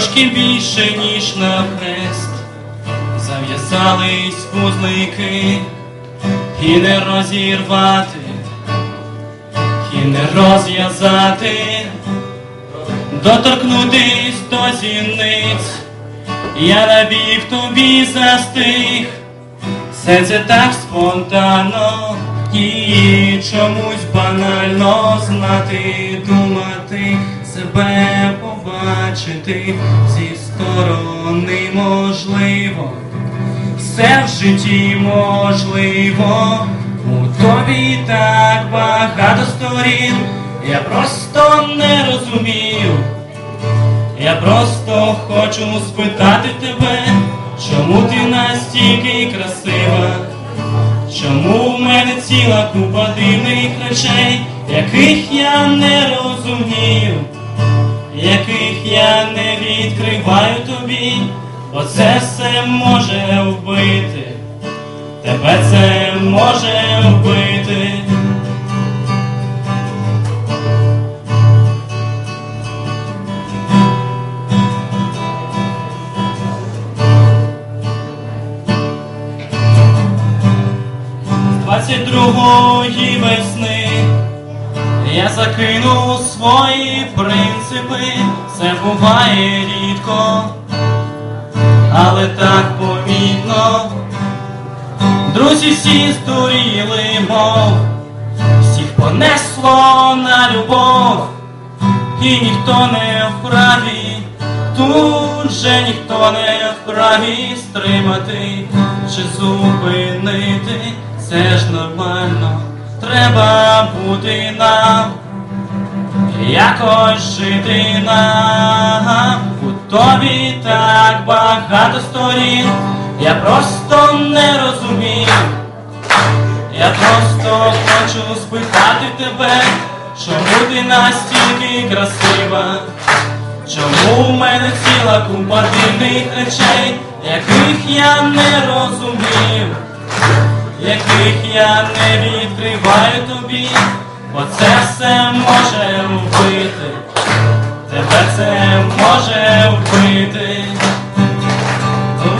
Трошки більше, ніж на хрест, зав'язались вузлики і не розірвати, і не розв'язати, доторкнутись до зіниць, я набіг тобі застиг, все це так спонтанно і чомусь банально знати, думати, себе побачити. Зі сторони можливо, все в житті можливо, у тобі так багато сторін, я просто не розумію. Я просто хочу спитати тебе, чому ти настільки красива, чому в мене ціла купа дивних речей, яких я не розумію, яких я не відкриваю тобі, оце все може вбити, тебе це може вбити. Двадцять другої весни я закинув свої принципи, це буває рідко, але так помітно. Друзі всі здуріли, мов всіх понесло на любов, і ніхто не вправі, тут же ніхто не вправі стримати чи зупинити, це ж нормально, треба бути нам, якось жити нам, у тобі так багато сторін, я просто не розумію. Я просто хочу спитати тебе, чому ти настільки красива, чому в мене ціла купа дивних речей, яких я не розумів, яких я не відкриваю тобі, бо це все може вбити, тебе це може вбити.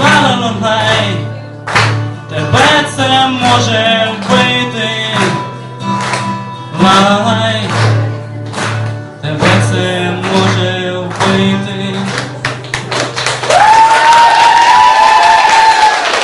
Ла-ла-ла-лай. Тебе це може